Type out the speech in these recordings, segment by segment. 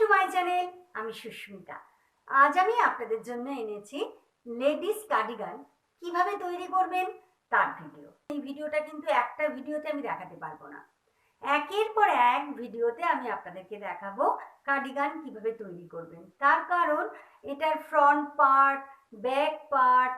To my channel আমি সুস্মিতা। আজ আমি আপনাদের জন্য এনেছি লেডিস কার্ডিগান। কীভাবে তৈরি করবেন? তার ভিডিও। এই ভিডিওটা কিন্তু একটা ভিডিওতে আমি দেখাতে পারব না। একের পর এক ভিডিওতে আমি আপনাদেরকে দেখাবো কার্ডিগান কীভাবে তৈরি করবেন। তার কারণ, এটার ফ্রন্ট পার্ট ব্যাক পার্ট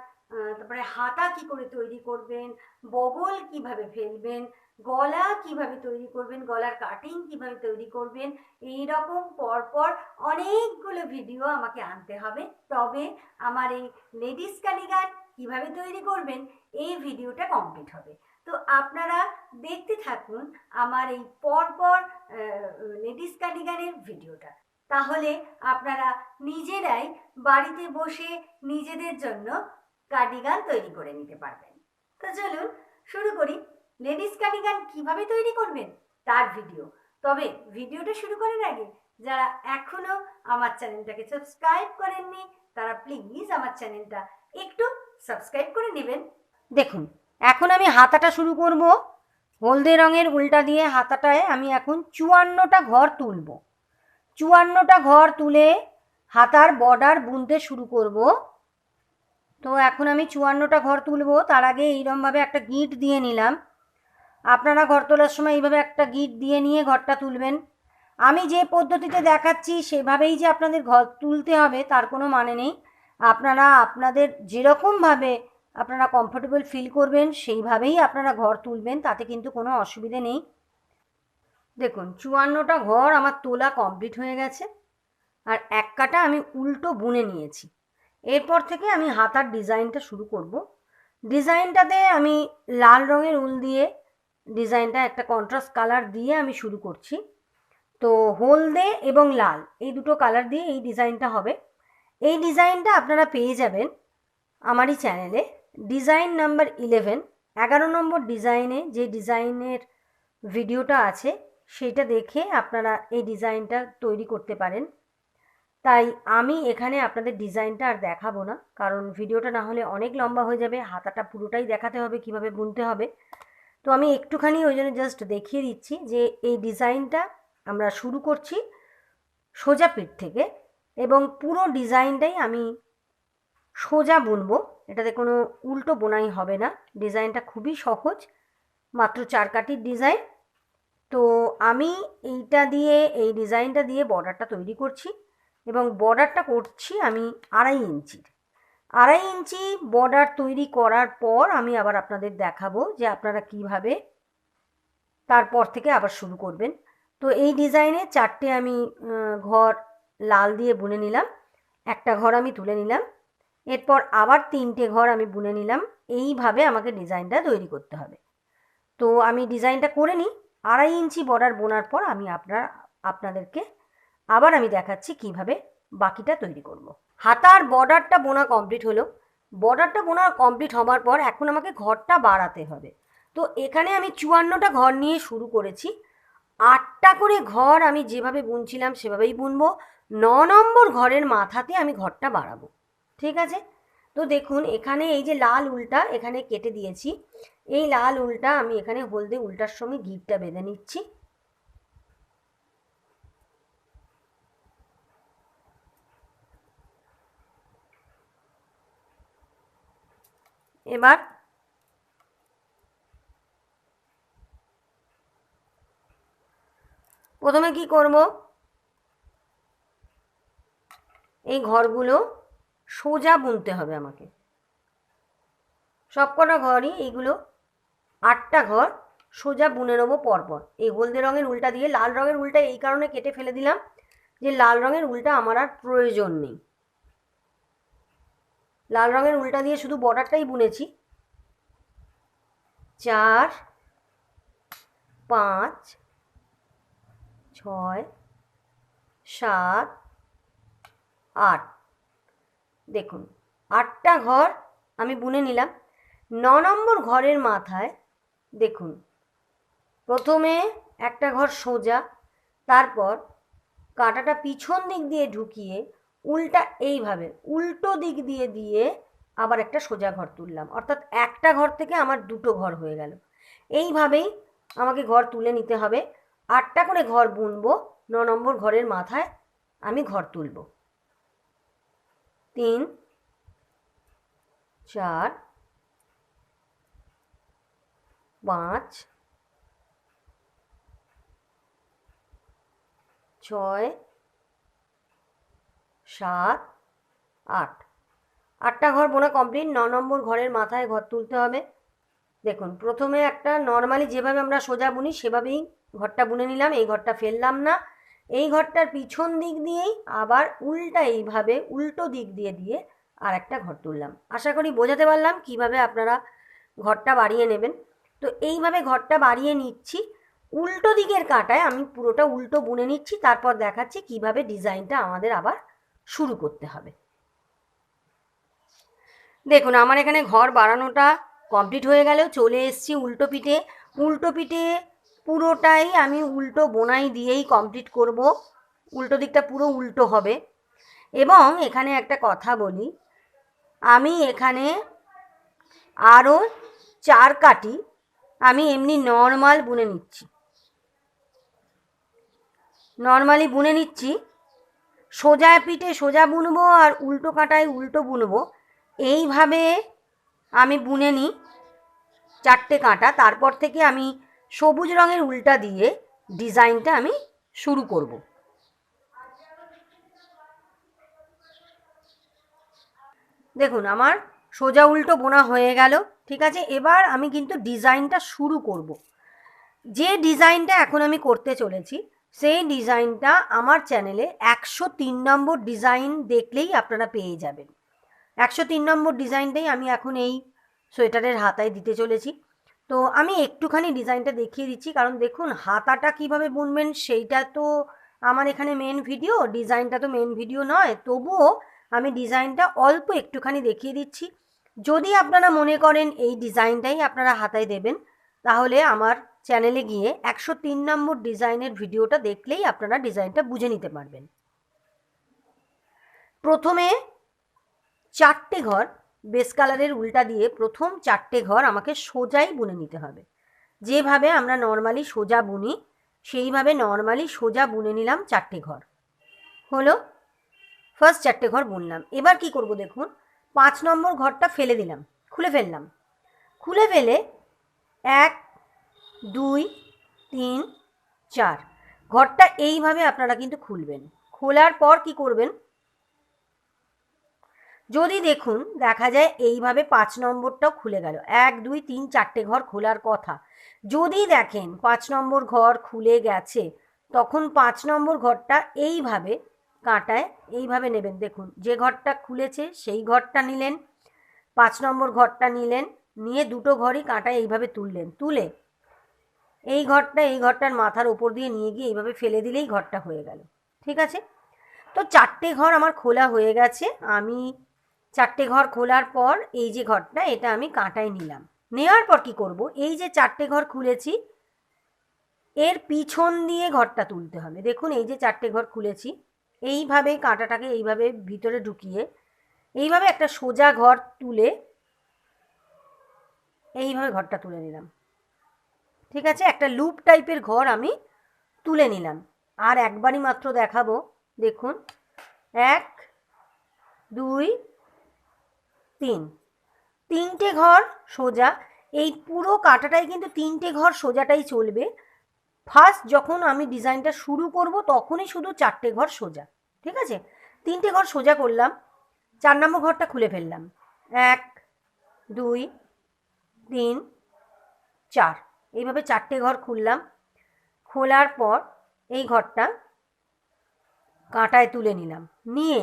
তারপরে হাতা কি করে তৈরি করবেন, বগল কীভাবে ফেলবেন গলা কীভাবে তৈরি করবেন, গলার কাটিং কীভাবে তৈরি করবেন এই রকম পরপর অনেকগুলো ভিডিও আমাকে আনতে হবে। তবে আমার এই লেডিস কার্ডিগান কীভাবে তৈরি করবেন, এই ভিডিওটা কমপ্লিট হবে। তো আপনারা দেখতে থাকুন আমার এই পরপর লেডিস কার্ডিগানের ভিডিওটা তাহলে আপনারা নিজেরাই বাড়িতে বসে নিজেদের জন্য কার্ডিগান তৈরি করে নিতে পারবেন। তো চলুন শুরু করি। লেডিস কার্ডিগান কীভাবে তৈরি করবেন? তার ভিডিও তবে ভিডিওটা শুরু করার আগে যারা এখনও আমার চ্যানেলটাকে সাবস্ক্রাইব করেননি, তারা প্লিজ আমার চ্যানেলটা একটু সাবস্ক্রাইব করে নেবেন। দেখুন, এখন আমি হাতাটা শুরু করব। হলদে রঙের উল্টা দিয়ে হাতাটায় আমি এখন চুয়ান্নটা ঘর তুলব। চুয়ান্নটা ঘর তুলে হাতার বর্ডার বুনতে শুরু করব। তো এখন আমি চুয়ান্নটা ঘর তুলব। তার আগে এইরমভাবে একটা গিট দিয়ে নিলাম। আপনারা ঘর তোলার সময় এইভাবে একটা গিট দিয়ে নিয়ে ঘরটা তুলবেন। আমি যে পদ্ধতিতে দেখাচ্ছি সেভাবেই যে আপনাদের ঘর তুলতে হবে তার কোনো মানে নেই। আপনারা আপনাদের যেরকমভাবে আপনারা কমফোর্টেবল ফিল করবেন সেইভাবেই আপনারা ঘর তুলবেন, তাতে কিন্তু কোনো অসুবিধে নেই। দেখুন, চুয়ান্নটা ঘর আমার তোলা কমপ্লিট হয়ে গেছে। আর এক কাটা আমি উল্টো বুনে নিয়েছি। এরপর থেকে আমি হাতার ডিজাইনটা শুরু করব। ডিজাইনটাতে আমি লাল রঙের উল দিয়ে ডিজাইনটা একটা কন্ট্রাস্ট কালার দিয়ে আমি শুরু করছি। তো হলদে এবং লাল, এই দুটো কালার দিয়ে এই ডিজাইনটা হবে। এই ডিজাইনটা আপনারা পেয়ে যাবেন আমারই চ্যানেলে ডিজাইন নাম্বার ইলেভেন এগারো নম্বর ডিজাইনে যে ডিজাইনের ভিডিওটা আছে, সেটা দেখে আপনারা এই ডিজাইনটা তৈরি করতে পারেন। তাই আমি এখানে আপনাদের ডিজাইনটা আর দেখাবো না, কারণ ভিডিওটা না হলে অনেক লম্বা হয়ে যাবে, হাতাটা পুরোটাই দেখাতে হবে, কীভাবে বুনতে হবে। তো আমি একটুখানি ওই জন্য জাস্ট দেখিয়ে দিচ্ছি যে এই ডিজাইনটা আমরা শুরু করছি সোজা পিঠ থেকে এবং পুরো ডিজাইনটাই আমি সোজা বুনবো। এটাতে কোনো উল্টো বোনাই হবে না। ডিজাইনটা খুবই সহজ, মাত্র চার কাটির ডিজাইন। তো আমি এইটা দিয়ে, এই ডিজাইনটা দিয়ে বর্ডারটা তৈরি করছি এবং বর্ডারটা করছি আমি আড়াই ইঞ্চির। আড়াই ইঞ্চি বর্ডার তৈরি করার পর আমি আবার আপনাদের দেখাবো যে আপনারা কীভাবে তারপর থেকে আবার শুরু করবেন। তো এই ডিজাইনে চারটে আমি ঘর লাল দিয়ে বুনে নিলাম। একটা ঘর আমি তুলে নিলাম। এরপর আবার তিনটে ঘর আমি বুনে নিলাম। এইভাবে আমাকে ডিজাইনটা তৈরি করতে হবে। তো আমি ডিজাইনটা করে নিই। আড়াই ইঞ্চি বর্ডার বোনার পর আমি আপনার, আপনাদেরকে আবার আমি দেখাচ্ছি কীভাবে বাকিটা তৈরি করব। হাতার বর্ডারটা বোনা কমপ্লিট হলো। বর্ডারটা বোনা কমপ্লিট হওয়ার পর এখন আমাকে ঘরটা বাড়াতে হবে। তো এখানে আমি চুয়ান্নটা ঘর নিয়ে শুরু করেছি। আটটা করে ঘর আমি যেভাবে বুনছিলাম সেভাবেই বুনবো। ন নম্বর ঘরের মাথাতে আমি ঘরটা বাড়াবো। ঠিক আছে? তো দেখুন, এখানে এই যে লাল উল্টা এখানে কেটে দিয়েছি। এই লাল উল্টা আমি এখানে হলদে উল্টার সঙ্গে গিটটা বেঁধে নিচ্ছি। এবার প্রথমে কি করব? এই ঘরগুলো সোজা বুনতে হবে আমাকে। সবকটা ঘরই এইগুলো, আটটা ঘর সোজা বুনে নেব পরপর। এই হলদে রঙের উল্টা দিয়ে, লাল রঙের উল্টা এই কারণে কেটে ফেলে দিলাম যে লাল রঙের উল্টা আমার আর প্রয়োজন নেই। লাল রঙের উল্টা দিয়ে শুধু বর্ডারটাই বুনেছি। চার, পাঁচ, ছয়, সাত, আট। দেখুন, আটটা ঘর আমি বুনে নিলাম। ন নম্বর ঘরের মাথায় দেখুন, প্রথমে একটা ঘর সোজা, তারপর কাঁটাটা পিছন দিক দিয়ে ঢুকিয়ে উল্টা এইভাবে, উল্টো দিক দিয়ে দিয়ে আবার একটা সোজা ঘর তুললাম। অর্থাৎ একটা ঘর থেকে আমার দুটো ঘর হয়ে গেল। এইভাবেই আমাকে ঘর তুলে নিতে হবে। আটটা করে ঘর বুনবো, ন নম্বর ঘরের মাথায় আমি ঘর তুলব। তিন, চার, পাঁচ, ছয় সাত, আট। আটটা ঘর বোনা কমপ্লিট ন নম্বর ঘরের মাথায় ঘর তুলতে হবে। দেখুন, প্রথমে একটা নর্মালি যেভাবে আমরা সোজা বুনি, সেভাবেই ঘরটা বুনে নিলাম, এই ঘরটা ফেললাম না। এই ঘরটার পিছন দিক দিয়েই আবার উল্টা এইভাবে, উল্টো দিক দিয়ে দিয়ে আর একটা ঘর তুললাম। আশা করি বোঝাতে পারলাম কীভাবে আপনারা ঘরটা বাড়িয়ে নেবেন। তো এইভাবে ঘরটা বাড়িয়ে নিচ্ছি। উল্টো দিকের কাঁটায় আমি পুরোটা উল্টো বুনে নিচ্ছি, তারপর দেখাচ্ছি কীভাবে ডিজাইনটা আমাদের আবার শুরু করতে হবে। দেখুন, আমার এখানে ঘর বাড়ানোটা কমপ্লিট হয়ে গেলেও চলে এসেছি উল্টো পিঠে। উল্টো পিঠে পুরোটাই আমি উল্টো বোনাই দিয়েই কমপ্লিট করব। উল্টো দিকটা পুরো উল্টো হবে। এবং এখানে একটা কথা বলি, আমি এখানে আরও চার কাটি আমি এমনি নর্মাল বুনে নিচ্ছি। নর্মালি বুনে নিচ্ছি সোজা পিঠে সোজা বুনবো আর উল্টো কাঁটায় উল্টো বুনবো। এইভাবে আমি বুনে নিই চারটে কাঁটা। তারপর থেকে আমি সবুজ রঙের উল্টা দিয়ে ডিজাইনটা আমি শুরু করব। দেখুন, আমার সোজা উল্টো বোনা হয়ে গেল, ঠিক আছে? এবার আমি কিন্তু ডিজাইনটা শুরু করব। যে ডিজাইনটা এখন আমি করতে চলেছি সেই ডিজাইনটা আমার চ্যানেলে একশো তিন নম্বর ডিজাইন দেখলেই আপনারা পেয়ে যাবেন। একশো তিন নম্বর ডিজাইনটাই আমি এখন এই সোয়েটারের হাতায় দিতে চলেছি। তো আমি একটুখানি ডিজাইনটা দেখিয়ে দিচ্ছি, কারণ দেখুন হাতাটা কীভাবে বুনবেন সেইটা তো আমার এখানে মেন ভিডিও ডিজাইনটা তো মেন ভিডিও নয়। তবুও আমি ডিজাইনটা অল্প একটুখানি দেখিয়ে দিচ্ছি। যদি আপনারা মনে করেন এই ডিজাইনটাই আপনারা হাতায় দেবেন, তাহলে আমার চ্যানেলে গিয়ে একশো তিন নম্বর ডিজাইনের ভিডিওটা দেখলেই আপনারা ডিজাইনটা বুঝে নিতে পারবেন। প্রথমে চারটে ঘর বেস কালারের উল্টা দিয়ে প্রথম চারটে ঘর আমাকে সোজাই বুনে নিতে হবে। যেভাবে আমরা নর্মালি সোজা বুনি, সেইভাবে নর্মালি সোজা বুনে নিলাম চারটে ঘর। হলো ফার্স্ট চারটে ঘর বুনলাম। এবার কি করব দেখুন, পাঁচ নম্বর ঘরটা ফেলে দিলাম, খুলে ফেললাম। খুলে ফেলে এক দুই, তিন, চার। ঘরটা এইভাবে আপনারা কিন্তু খুলবেন। খোলার পর কি করবেন? যদি দেখুন, দেখা যায় এইভাবে পাঁচ নম্বরটাও খুলে গেল। এক, দুই, তিন, চারটে ঘর খোলার কথা। যদি দেখেন পাঁচ নম্বর ঘর খুলে গেছে, তখন পাঁচ নম্বর ঘরটা এইভাবে কাঁটায় এইভাবে নেবেন। দেখুন, যে ঘরটা খুলেছে সেই ঘরটা নিলেন, পাঁচ নম্বর ঘরটা নিলেন, নিয়ে দুটো ঘরই কাঁটায় এইভাবে তুললেন। তুলে এই ঘরটা, এই ঘরটার মাথার ওপর দিয়ে নিয়ে গিয়ে এইভাবে ফেলে দিলেই ঘরটা হয়ে গেল। ঠিক আছে? তো চারটে ঘর আমার খোলা হয়ে গেছে। আমি চারটে ঘর খোলার পর এই যে ঘরটা, এটা আমি কাঁটায় নিলাম। নেওয়ার পর কি করব? এই যে চারটে ঘর খুলেছি, এর পিছন দিয়ে ঘরটা তুলতে হবে। দেখুন, এই যে চারটে ঘর খুলেছি, এইভাবে কাঁটাটাকে এইভাবে ভিতরে ঢুকিয়ে, এইভাবে একটা সোজা ঘর তুলে, এইভাবে ঘরটা তুলে নিলাম। ঠিক আছে? একটা লুপ টাইপের ঘর আমি তুলে নিলাম। আর একবারই মাত্র দেখাবো। দেখুন। এক, দুই, তিন। তিনটে ঘর সোজা। এই পুরো কাটাটাই কিন্তু তিনটে ঘর সোজাটাই চলবে। ফার্স্ট যখন আমি ডিজাইনটা শুরু করব, তখনই শুধু চারটে ঘর সোজা। ঠিক আছে? তিনটে ঘর সোজা করলাম। চার নম্বর ঘরটা খুলে ফেললাম। এক, দুই, তিন, চার। এইভাবে চারটে ঘর খুললাম। খোলার পর এই ঘরটা কাঁটায় তুলে নিলাম। নিয়ে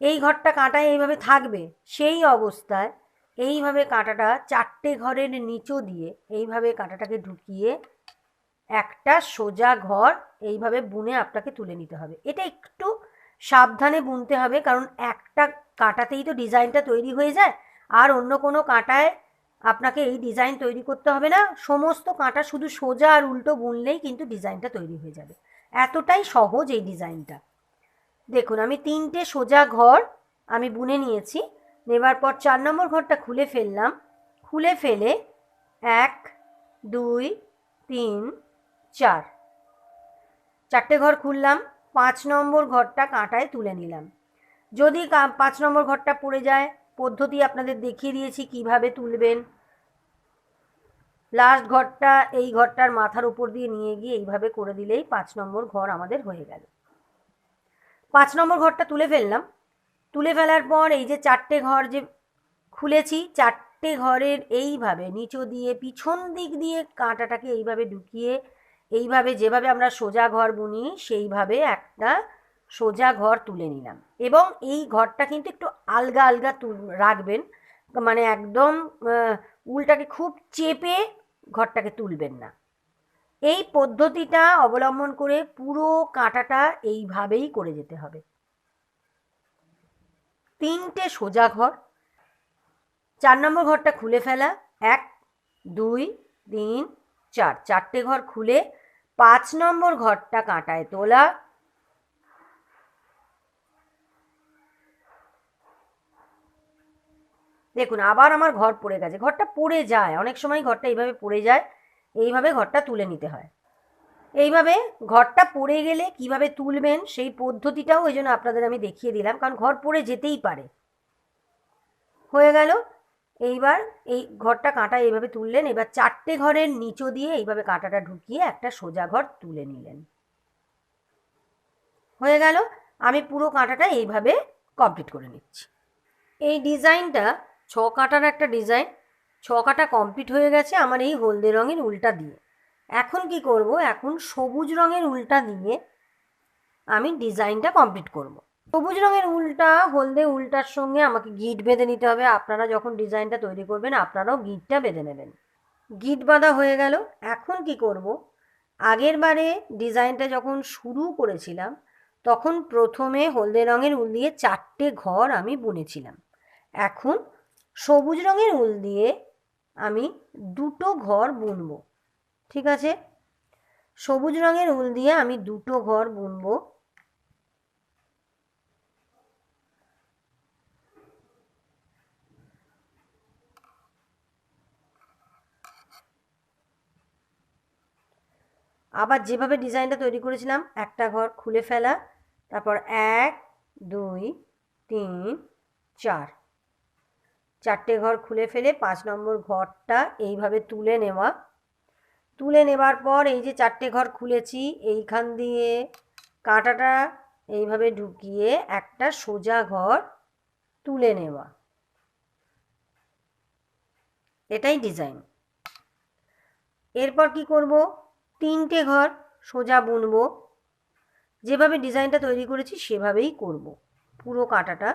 এই ঘরটা কাঁটায় এইভাবে থাকবে, সেই অবস্থায় এইভাবে কাঁটাটা চারটে ঘরের নিচু দিয়ে এইভাবে কাঁটাটাকে ঢুকিয়ে একটা সোজা ঘর এইভাবে বুনে আপনাকে তুলে নিতে হবে। এটা একটু সাবধানে বুনতে হবে, কারণ একটা কাঁটাতেই তো ডিজাইনটা তৈরি হয়ে যায়, আর অন্য কোনো কাঁটায় আপনাকে এই ডিজাইন তৈরি করতে হবে না। সমস্ত কাঁটা শুধু সোজা আর উল্টো বুনলেই কিন্তু ডিজাইনটা তৈরি হয়ে যাবে। এতটাই সহজ এই ডিজাইনটা দেখুন, আমি তিনটে সোজা ঘর আমি বুনে নিয়েছি। নেবার পর চার নম্বর ঘরটা খুলে ফেললাম। খুলে ফেলে এক, দুই, তিন, চার। চারটে ঘর খুললাম। পাঁচ নম্বর ঘরটা কাঁটায় তুলে নিলাম। যদি পাঁচ নম্বর ঘরটা পড়ে যায় পদ্ধতি আপনাদের দেখিয়ে দিয়েছি, কীভাবে তুলবেন। লাস্ট ঘরটা এই ঘরটার মাথার উপর দিয়ে নিয়ে গিয়ে এইভাবে করে দিলেই পাঁচ নম্বর ঘর আমাদের হয়ে গেল। পাঁচ নম্বর ঘরটা তুলে ফেললাম। তুলে ফেলার পর এই যে চারটে ঘর যে খুলেছি, চারটে ঘরের এইভাবে নিচু দিয়ে পিছন দিক দিয়ে কাঁটাটাকে এইভাবে ঢুকিয়ে, এইভাবে যেভাবে আমরা সোজা ঘর বুনি, সেইভাবে একটা সোজা ঘর তুলে নিলাম। এবং এই ঘরটা কিন্তু একটু আলগা আলগা তুল, রাখবেন। মানে একদম উলটাকে খুব চেপে ঘরটাকে তুলবেন না। এই পদ্ধতিটা অবলম্বন করে পুরো কাঁটাটা এইভাবেই করে যেতে হবে। তিনটে সোজা ঘর। চার নম্বর ঘরটা খুলে ফেলা। এক, দুই, তিন, চার। চারটে ঘর খুলে পাঁচ নম্বর ঘরটা কাঁটায় তোলা। দেখুন, আবার আমার ঘর পড়ে গেছে, ঘরটা পড়ে যায়। অনেক সময় ঘরটা এইভাবে পড়ে যায়, এইভাবে ঘরটা তুলে নিতে হয়। এইভাবে ঘরটা পড়ে গেলে কীভাবে তুলবেন সেই পদ্ধতিটাও ওই জন্য আপনাদের আমি দেখিয়ে দিলাম, কারণ ঘর পড়ে যেতেই পারে। হয়ে গেল, এইবার এই ঘরটা কাঁটা এইভাবে তুললেন, এবার চারটে ঘরের নিচো দিয়ে এইভাবে কাঁটাটা ঢুকিয়ে একটা সোজা ঘর তুলে নিলেন। হয়ে গেল, আমি পুরো কাঁটাটা এইভাবে কমপ্লিট করে নিচ্ছি। এই ডিজাইনটা ছ কাটার একটা ডিজাইন ছ কাটা কমপ্লিট হয়ে গেছে আমার এই হলদে রঙের উল্টা দিয়ে। এখন কি করব? এখন সবুজ রঙের উল্টা দিয়ে আমি ডিজাইনটা কমপ্লিট করব। সবুজ রঙের উল্টা, হলদে উল্টার সঙ্গে আমাকে গিট বেঁধে নিতে হবে। আপনারা যখন ডিজাইনটা তৈরি করবেন, আপনারাও গিটটা বেঁধে নেবেন। গিট বাঁধা হয়ে গেল। এখন কি করব? আগের বারে ডিজাইনটা যখন শুরু করেছিলাম, তখন প্রথমে হলদে রঙের উল দিয়ে চারটে ঘর আমি বুনেছিলাম। এখন সবুজ রঙের উল দিয়ে আমি দুটো ঘর বুনবো, ঠিক আছে? সবুজ রঙের উল দিয়ে আমি দুটো ঘর বুনবো। আবার যেভাবে ডিজাইনটা তৈরি করেছিলাম, একটা ঘর খুলে ফেলা, তারপর এক, দুই, তিন, চার। চারটে ঘর খুলে ফেলে পাঁচ নম্বর ঘরটা এইভাবে তুলে নেওয়া। তুলে নেবার পর এই যে চারটে ঘর খুলেছি, এইখান দিয়ে কাঁটাটা এইভাবে ঢুকিয়ে একটা সোজা ঘর তুলে নেওয়া। এটাই ডিজাইন। এরপর কি করব? তিনটে ঘর সোজা বুনবো। যেভাবে ডিজাইনটা তৈরি করেছি সেভাবেই করব। পুরো কাঁটাটা।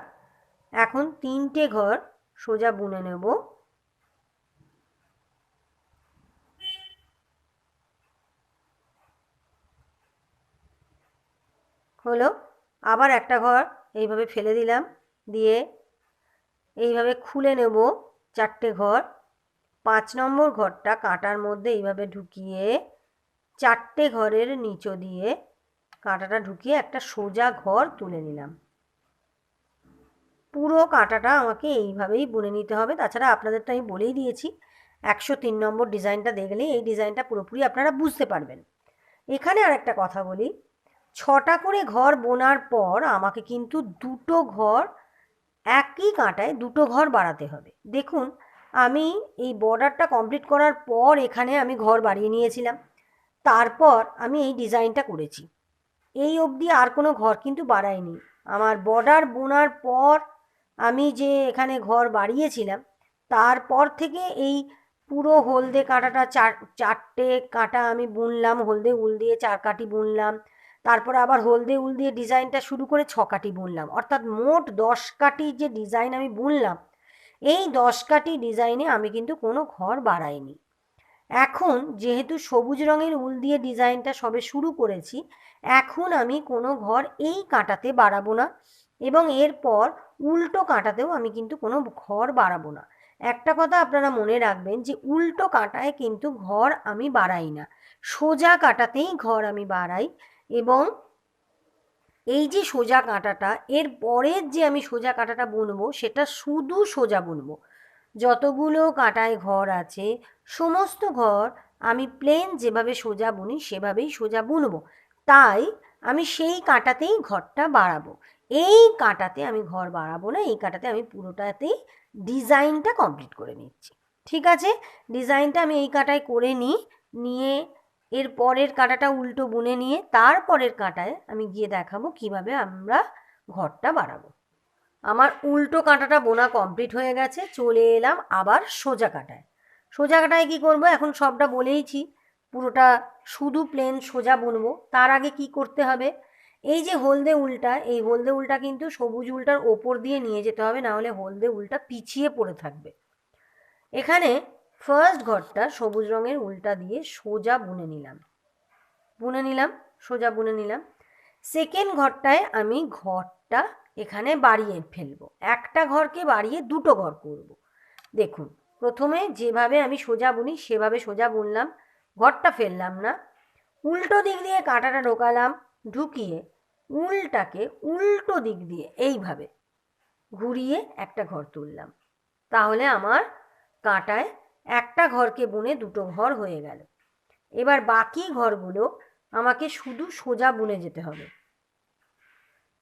এখন তিনটে ঘর সোজা বুনে নেব। হলো, আবার একটা ঘর এইভাবে ফেলে দিলাম, দিয়ে এইভাবে খুলে নেব চারটে ঘর। পাঁচ নম্বর ঘরটা কাঁটার মধ্যে এইভাবে ঢুকিয়ে চারটে ঘরের নিচো দিয়ে কাঁটাটা ঢুকিয়ে একটা সোজা ঘর তুলে নিলাম। পুরো কাঁটাটা আমাকে এইভাবেই বুনে নিতে হবে। তাছাড়া আপনাদের তো আমি বলেই দিয়েছি, একশো তিন নম্বর ডিজাইনটা দেখলে এই ডিজাইনটা পুরোপুরি আপনারা বুঝতে পারবেন। এখানে আর একটা কথা বলি, ছটা করে ঘর বোনার পর আমাকে কিন্তু দুটো ঘর একই কাঁটায় দুটো ঘর বাড়াতে হবে। দেখুন, আমি এই বর্ডারটা কমপ্লিট করার পর এখানে আমি ঘর বাড়িয়ে নিয়েছিলাম। তারপর আমি এই ডিজাইনটা করেছি। এই অবধি আর কোনো ঘর কিন্তু বাড়াইনি। আমার বর্ডার বোনার পর আমি যে এখানে ঘর বাড়িয়েছিলাম, তারপর থেকে এই পুরো হলদে কাঁটাটা চার, চারটে কাঁটা আমি বুনলাম, হলদে উল দিয়ে চার কাঠি বুনলাম, তারপর আবার হলদে উল দিয়ে ডিজাইনটা শুরু করে ছ কাঠি বুনলাম। অর্থাৎ মোট দশ কাঠি যে ডিজাইন আমি বুনলাম, এই দশ কাঠি ডিজাইনে আমি কিন্তু কোনো ঘর বাড়াইনি। এখন যেহেতু সবুজ রঙের উল দিয়ে ডিজাইনটা সবে শুরু করেছি, এখন আমি কোনো ঘর এই কাঁটাতে বাড়াবো না এবং এরপর উল্টো কাঁটাতেও আমি কিন্তু কোনো ঘর বাড়াবো না। একটা কথা আপনারা মনে রাখবেন যে, উল্টো কাঁটায় কিন্তু ঘর আমি বাড়াই না। সোজা কাঁটাতেই ঘর আমি বাড়াই এবং এই যে সোজা কাঁটাটা, এর পরের যে আমি সোজা কাঁটাটা বুনবো, সেটা শুধু সোজা বুনবো। যতগুলো কাঁটায় ঘর আছে, সমস্ত ঘর আমি প্লেন যেভাবে সোজা বুনি, সেভাবেই সোজা বুনবো। তাই আমি সেই কাঁটাতেই ঘরটা বাড়াবো। এই কাঁটাতে আমি ঘর বাড়াবো না, এই কাঁটাতে আমি পুরোটাতেই ডিজাইনটা কমপ্লিট করে নিচ্ছি। ঠিক আছে? ডিজাইনটা আমি এই কাঁটায় করে নিই, নিয়ে এর পরের কাঁটাটা উল্টো বুনে নিয়ে তারপরের কাঁটায় আমি গিয়ে দেখাবো কীভাবে আমরা ঘরটা বাড়াবো। আমার উল্টো কাঁটাটা বোনা কমপ্লিট হয়ে গেছে, চলে এলাম আবার সোজা কাঁটায়। সোজা কাঁটায় কী করব? এখন সবটা বলেইছি, পুরোটা শুধু প্লেন সোজা বুনবো। তার আগে কি করতে হবে? এই যে হলদে উল্টা, এই হলদে উল্টা কিন্তু সবুজ উল্টার ওপর দিয়ে নিয়ে যেতে হবে, না হলে হলদে উল্টা পিছিয়ে পড়ে থাকবে। এখানে ফার্স্ট ঘরটা সবুজ রঙের উল্টা দিয়ে সোজা বুনে নিলাম। বুনে নিলাম, সোজা বুনে নিলাম। সেকেন্ড ঘরটায় আমি ঘরটা এখানে বাড়িয়ে ফেলব। একটা ঘরকে বাড়িয়ে দুটো ঘর করব। দেখুন, প্রথমে যেভাবে আমি সোজা বুনি, সেভাবে সোজা বুনলাম, ঘরটা ফেললাম না। উল্টো দিক দিয়ে কাঁটাটা ঢোকালাম ঢুকিয়ে উলটাকে উল্টো দিক দিয়ে এইভাবে ঘুরিয়ে একটা ঘর তুললাম। তাহলে আমার কাঁটায় একটা ঘরকে বুনে দুটো ঘর হয়ে গেল। এবার বাকি ঘরগুলো আমাকে শুধু সোজা বুনে যেতে হবে।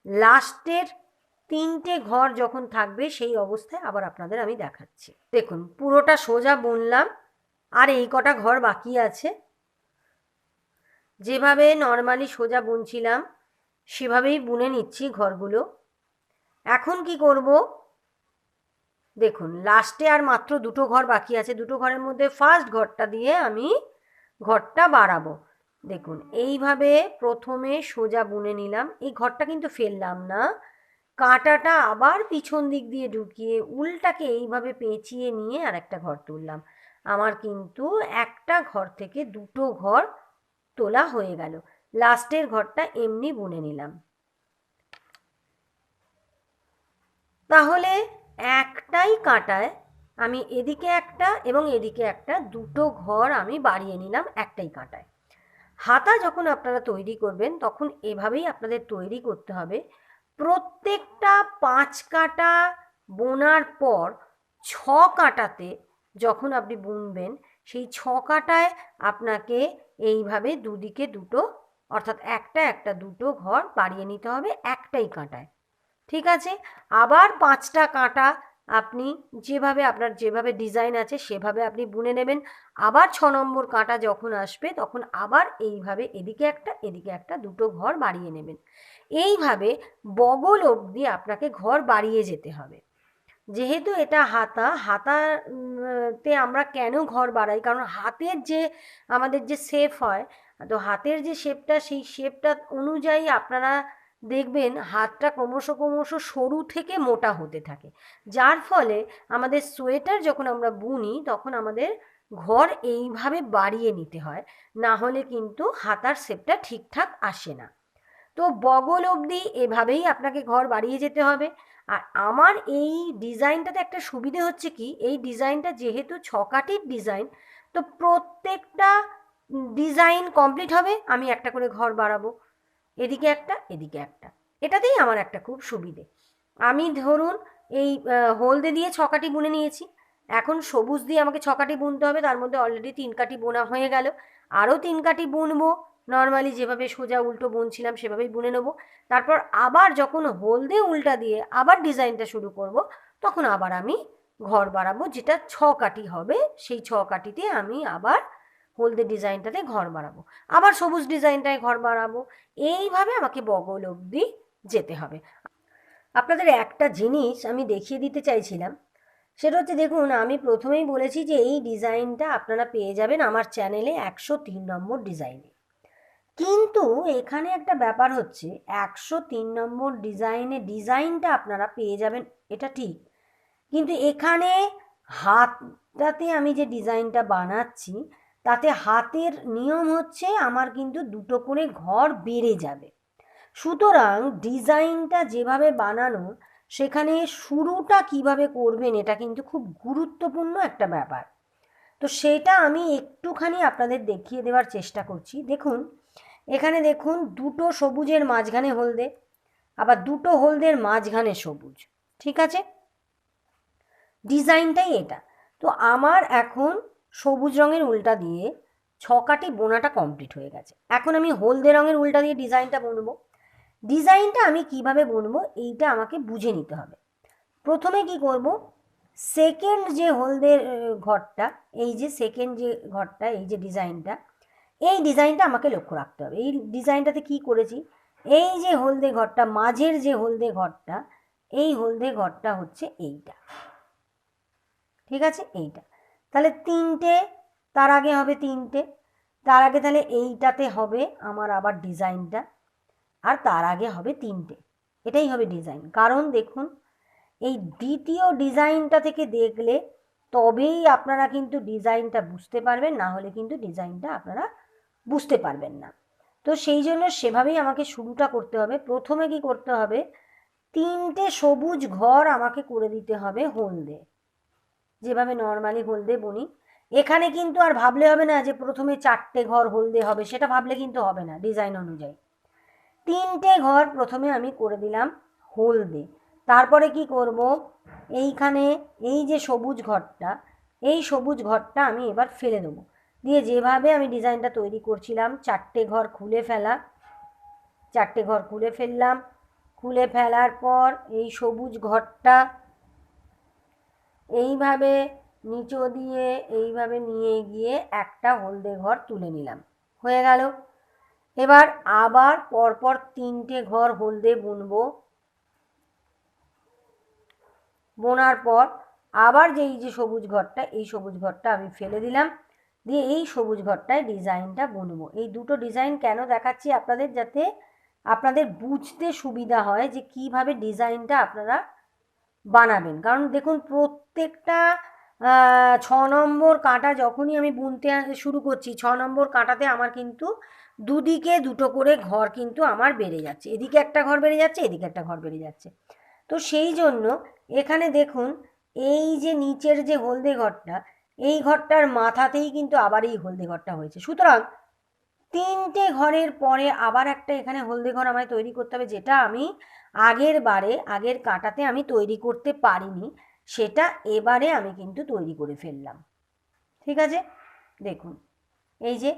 লাস্টের তিনটে ঘর যখন থাকবে সেই অবস্থায় আবার আপনাদের আমি দেখাচ্ছি। দেখুন, পুরোটা সোজা বুনলাম, আর এই কটা ঘর বাকি আছে। যেভাবে নর্মালি সোজা বুনছিলাম, সেভাবেই বুনে নিচ্ছি ঘরগুলো। এখন কি করব? দেখুন লাস্টে আর মাত্র দুটো ঘর বাকি আছে। দুটো ঘরের মধ্যে ফার্স্ট ঘরটা দিয়ে আমি ঘরটা বাড়াবো। দেখুন, এইভাবে প্রথমে সোজা বুনে নিলাম। এই ঘরটা কিন্তু ফেললাম না। কাঁটাটা আবার পিছন দিক দিয়ে ঢুকিয়ে উল্টাকে এইভাবে পেঁচিয়ে নিয়ে আর একটা ঘর তুললাম। আমার কিন্তু একটা ঘর থেকে দুটো ঘর তোলা হয়ে গেল। লাস্টের ঘরটা এমনি বুনে নিলাম। তাহলে একটাই কাঁটায় আমি এদিকে একটা এবং এদিকে একটা দুটো ঘর আমি বাড়িয়ে নিলাম একটাই কাঁটায়। হাতা যখন আপনারা তৈরি করবেন তখন এভাবেই আপনাদের তৈরি করতে হবে। প্রত্যেকটা পাঁচ কাটা বোনার পর ছ কাটাতে যখন আপনি বুনবেন সেই ছ কাটায় আপনাকে এইভাবে দুদিকে দুটো, অর্থাৎ একটা একটা দুটো ঘর বাড়িয়ে নিতে হবে একটাই কাঁটায়। ঠিক আছে? আবার পাঁচটা কাঁটা আপনি যেভাবে আপনার যেভাবে ডিজাইন আছে সেভাবে আপনি বুনে নেবেন। আবার ছ নম্বর কাঁটা যখন আসবে তখন আবার এইভাবে এদিকে একটা এদিকে একটা দুটো ঘর বাড়িয়ে নেবেন। এইভাবে বগল অবধি আপনাকে ঘর বাড়িয়ে যেতে হবে। যেহেতু এটা হাতা, হাতাতে আমরা কেন ঘর বাড়াই কারণ হাতের যে, আমাদের যে শেপ হয়, তো হাতের যে শেপটা সেই শেপটা অনুযায়ী আপনারা দেখবেন হাতটা ক্রমশ ক্রমশ সরু থেকে মোটা হতে থাকে। যার ফলে আমাদের সোয়েটার যখন আমরা বুনি, তখন আমাদের ঘর এইভাবে বাড়িয়ে নিতে হয়। না হলে কিন্তু হাতার শেপটা ঠিকঠাক আসে না। তো বগল অবধি এভাবেই আপনাকে ঘর বাড়িয়ে যেতে হবে। আর আমার এই ডিজাইনটাতে একটা সুবিধে হচ্ছে কি, এই ডিজাইনটা যেহেতু ছকাটির ডিজাইন, তো প্রত্যেকটা ডিজাইন কমপ্লিট হবে, আমি একটা করে ঘর বাড়াবো। এদিকে একটা এদিকে একটা। এটাতেই আমার একটা খুব সুবিধে। আমি ধরুন এই হলদে দিয়ে ছকাটি বুনে নিয়েছি। এখন সবুজ দিয়ে আমাকে ছকাটি বুনতে হবে, তার মধ্যে অলরেডি তিন কাটি বোনা হয়ে গেল। আরও তিন কাটি বুনবো নর্মালি যেভাবে সোজা উল্টো বুনছিলাম, সেভাবেই বুনে নেব। তারপর আবার যখন হলদে উল্টা দিয়ে আবার ডিজাইনটা শুরু করব, তখন আবার আমি ঘর বাড়াবো, যেটা ছ কাটি হবে, সেই ছ কাটিতে আমি আবার হলদে ডিজাইনটাতে ঘর বাড়াবো। আবার সবুজ ডিজাইনটায় ঘর বাড়াবো। এইভাবে আমাকে বগল অবধি যেতে হবে। আপনাদের একটা জিনিস আমি দেখিয়ে দিতে চাইছিলাম, সেটা হচ্ছে দেখুন, আমি প্রথমেই বলেছি যে এই ডিজাইনটা আপনারা পেয়ে যাবেন আমার চ্যানেলে একশো তিন নম্বর ডিজাইনে। কিন্তু এখানে একটা ব্যাপার হচ্ছে, একশো তিন নম্বর ডিজাইনে ডিজাইনটা আপনারা পেয়ে যাবেন, এটা ঠিক। কিন্তু এখানে হাতটাতে আমি যে ডিজাইনটা বানাচ্ছি, তাতে হাতের নিয়ম হচ্ছে আমার কিন্তু দুটো করে ঘর বেড়ে যাবে। সুতরাং ডিজাইনটা যেভাবে বানানো, সেখানে শুরুটা কীভাবে করবেন, এটা কিন্তু খুব গুরুত্বপূর্ণ একটা ব্যাপার। তো সেটা আমি একটুখানি আপনাদের দেখিয়ে দেওয়ার চেষ্টা করছি। দেখুন এখানে দেখুন দুটো সবুজের মাঝখানে হলদে, আবার দুটো হলদের মাঝখানে সবুজ, ঠিক আছে? ডিজাইনটাই এটা। তো আমার এখন সবুজ রঙের উল্টা দিয়ে ছকাটি বোনাটা কমপ্লিট হয়ে গেছে। এখন আমি হলদে রঙের উল্টা দিয়ে ডিজাইনটা বুনবো। ডিজাইনটা আমি কীভাবে বুনবো এইটা আমাকে বুঝে নিতে হবে। প্রথমে কি করব? সেকেন্ড যে হলদের ঘরটা, এই যে সেকেন্ড যে ঘরটা, এই যে ডিজাইনটা এই ডিজাইনটা আমাকে লক্ষ্য রাখতে হবে। এই ডিজাইনটাতে কি করেছি? এই যে হলদে ঘরটা, মাঝের যে হলদে ঘরটা, এই হলদে ঘরটা হচ্ছে এইটা। ঠিক আছে? এইটা। তাহলে তিনটে, তার আগে হবে তিনটে, তার আগে তাহলে এইটাতে হবে আমার আবার ডিজাইনটা, আর তার আগে হবে তিনটে। এটাই হবে ডিজাইন। কারণ দেখুন, এই দ্বিতীয় ডিজাইনটা থেকে দেখলে তবেই আপনারা কিন্তু ডিজাইনটা বুঝতে পারবেন, না হলে কিন্তু ডিজাইনটা আপনারা বুঝতে পারবেন না। তো সেই জন্য সেভাবেই আমাকে শুরুটা করতে হবে। প্রথমে কি করতে হবে? তিনটে সবুজ ঘর আমাকে করে দিতে হবে হলদে। যেভাবে নর্মালি হলদে বুনি। এখানে কিন্তু আর ভাবলে হবে না যে প্রথমে চারটে ঘর হলদে হবে, সেটা ভাবলে কিন্তু হবে না ডিজাইন অনুযায়ী। তিনটে ঘর প্রথমে আমি করে দিলাম হলদে। তারপরে কি করব? এইখানে এই যে সবুজ ঘরটা, এই সবুজ ঘরটা আমি এবার ফেলে দেবো। দিয়ে যেভাবে আমি ডিজাইনটা তৈরি করছিলাম, চারটে ঘর খুলে ফেলা, চারটে ঘর খুলে ফেললাম। খুলে ফেলার পর এই সবুজ ঘরটা এইভাবে নিচো দিয়ে এইভাবে নিয়ে গিয়ে একটা হলদে ঘর তুলে নিলাম। হয়ে গেল। এবার আবার পরপর তিনটে ঘর হলদে বুনবো। বোনার পর আবার যে এই যে সবুজ ঘরটা, এই সবুজ ঘরটা আমি ফেলে দিলাম। দিয়ে এই সবুজ ঘরটায় ডিজাইনটা বুনবো। এই দুটো ডিজাইন কেন দেখাচ্ছি আপনাদের যাতে আপনাদের বুঝতে সুবিধা হয় যে কীভাবে ডিজাইনটা আপনারা বানাবেন। কারণ দেখুন, প্রত্যেকটা ছ নম্বর কাঁটা যখনই আমি বুনতে শুরু করছি, ছ নম্বর কাঁটাতে আমার কিন্তু দুদিকে দুটো করে ঘর কিন্তু আমার বেড়ে যাচ্ছে। এদিকে একটা ঘর বেড়ে যাচ্ছে, এদিকে একটা ঘর বেড়ে যাচ্ছে। তো সেই জন্য এখানে দেখুন, এই যে নিচের যে হলদে ঘরটা এই ঘরটার মাথাতেই কিন্তু আবার এই হলদে ঘরটা হয়েছে। সুতরাং তিনটে ঘরের পরে আবার একটা এখানে হলদে ঘর আমায় তৈরি করতে হবে, যেটা আমি আগের বারে, আগের কাঁটাতে আমি তৈরি করতে পারিনি, সেটা এবারে আমি কিন্তু তৈরি করে ফেললাম। ঠিক আছে? দেখুন, এই যে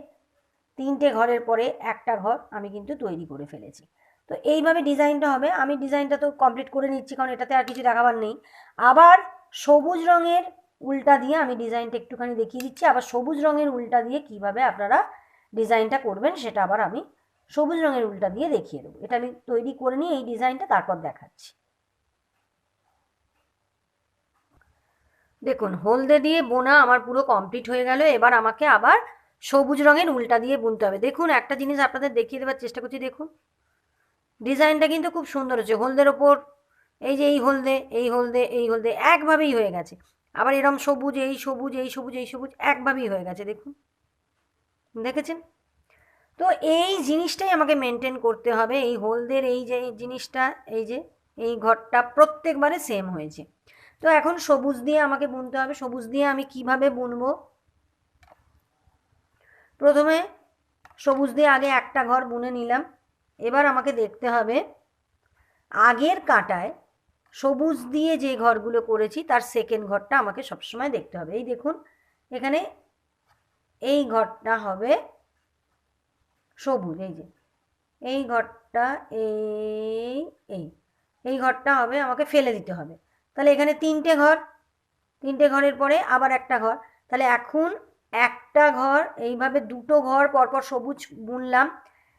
তিনটে ঘরের পরে একটা ঘর আমি কিন্তু তৈরি করে ফেলেছি। তো এইভাবে ডিজাইনটা হবে, আমি ডিজাইনটা তো কমপ্লিট করে নিচ্ছি, কারণ এটাতে আর কিছু দেখাবার নেই। আবার সবুজ রঙের উল্টা দিয়ে আমি ডিজাইনটা একটুখানি দেখিয়ে দিচ্ছি। আবার সবুজ রঙের উল্টা দিয়ে কীভাবে আপনারা ডিজাইনটা করবেন সেটা আবার আমি সবুজ রঙের উল্টা দিয়ে দেখিয়ে দেবো। এটা আমি তৈরি করে নিয়ে এই ডিজাইনটা তারপর দেখাচ্ছি। দেখুন, হলদে দিয়ে বোনা আমার পুরো কমপ্লিট হয়ে গেল। এবার আমাকে আবার সবুজ রঙের উল্টা দিয়ে বুনতে হবে। দেখুন, একটা জিনিস আপনাদের দেখিয়ে দেওয়ার চেষ্টা করছি, দেখুন। ডিজাইনটা কিন্তু খুব সুন্দর হচ্ছে হলদের ওপর এই যে এই হলদে এই হলদে এই হলদে একভাবেই হয়ে গেছে। আবার এরম সবুজ, এই সবুজ এই সবুজ এই সবুজ একভাবেই হয়ে গেছে, দেখুন। দেখেছেন? তো এই জিনিসটাই আমাকে মেনটেন করতে হবে। এই হলদের এই যে, এই জিনিসটা, এই যে, এই ঘরটা প্রত্যেকবারে সেম হয়েছে। তো এখন সবুজ দিয়ে আমাকে বুনতে হবে। সবুজ দিয়ে আমি কীভাবে বুনবো? প্রথমে সবুজ দিয়ে আগে একটা ঘর বুনে নিলাম। এবার আমাকে দেখতে হবে আগের কাঁটায় সবুজ দিয়ে যে ঘরগুলো করেছি, তার সেকেন্ড ঘরটা আমাকে সবসময় দেখতে হবে। এই দেখুন, এখানে এই ঘরটা হবে সবুজ, এই যে। এই ঘরটা এই এই। এই ঘরটা হবে, আমাকে ফেলে দিতে হবে। তাহলে এখানে তিনটে ঘর, তিনটে ঘরের পরে আবার একটা ঘর। তাহলে এখন একটা ঘর, এইভাবে দুটো ঘর পরপর সবুজ বুনলাম।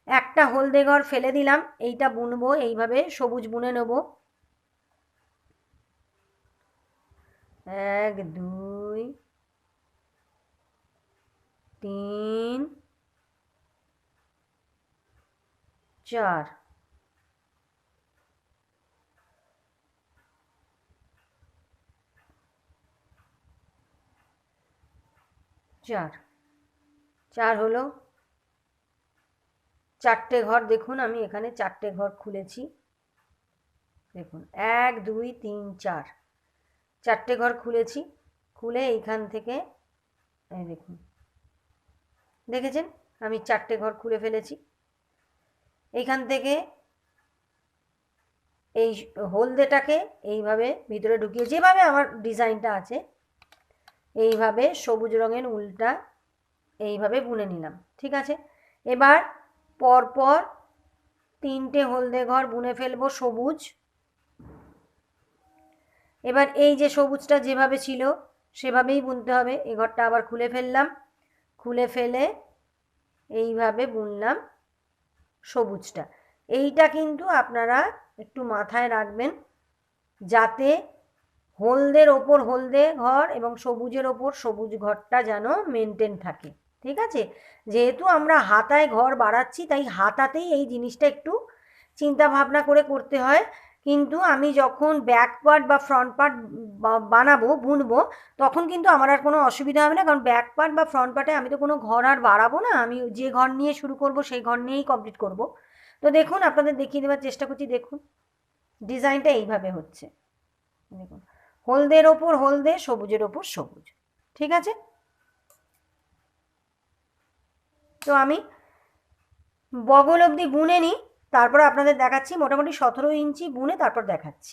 একটা হলদে ঘর ফেলে দিলাম, এইটা বুনবো, এইভাবে সবুজ বুনে নেব। এক, দুই, তিন, চার। চার। চার হলো চারটে ঘর। দেখুন, আমি এখানে চারটে ঘর খুলেছি। দেখুন, এক, দুই, তিন, চার। চারটে ঘর খুলেছি। খুলে এইখান থেকে, এই দেখুন। দেখেছেন? আমি চারটে ঘর খুলে ফেলেছি। এইখান থেকে এই হলদেটাকে এইভাবে ভিতরে ঢুকিয়ে, যেভাবে আমার ডিজাইনটা আছে, এইভাবে সবুজ রঙের উলটা এইভাবে বুনে নিলাম। ঠিক আছে? এবার পরপর তিনটে হলদে ঘর বুনে ফেলব সবুজ। এবার এই যে সবুজটা যেভাবে ছিল, সেভাবেই বুনতে হবে। এ ঘরটা আবার খুলে ফেললাম। খুলে ফেলে এইভাবে বুনলাম সবুজটা। এইটা কিন্তু আপনারা একটু মাথায় রাখবেন যাতে হলদের ওপর হলদে ঘর এবং সবুজের ওপর সবুজ ঘরটা যেন মেনটেন থাকে। ঠিক আছে? যেহেতু আমরা হাতায় ঘর বাড়াচ্ছি, তাই হাতাতেই এই জিনিসটা একটু চিন্তা ভাবনা করে করতে হয়। কিন্তু আমি যখন ব্যাক পার্ট বা ফ্রন্ট পার্ট বানাবো, বুনবো, তখন কিন্তু আমার আর কোনো অসুবিধা হবে না। কারণ ব্যাক পার্ট বা ফ্রন্ট পার্টে আমি তো কোনো ঘর আর বাড়াবো না। আমি যে ঘর নিয়ে শুরু করব, সেই ঘর নিয়েই কমপ্লিট করব। তো দেখুন, আপনাদের দেখিয়ে দেওয়ার চেষ্টা করছি। দেখুন, ডিজাইনটা এইভাবে হচ্ছে। দেখুন, হলদের ওপর হলদে, সবুজের ওপর সবুজ। ঠিক আছে? তো আমি বগল অবধি বুনে নিই। তারপর আপনাদের দেখাচ্ছি মোটামুটি সতেরো ইঞ্চি বুনে তারপর দেখাচ্ছি।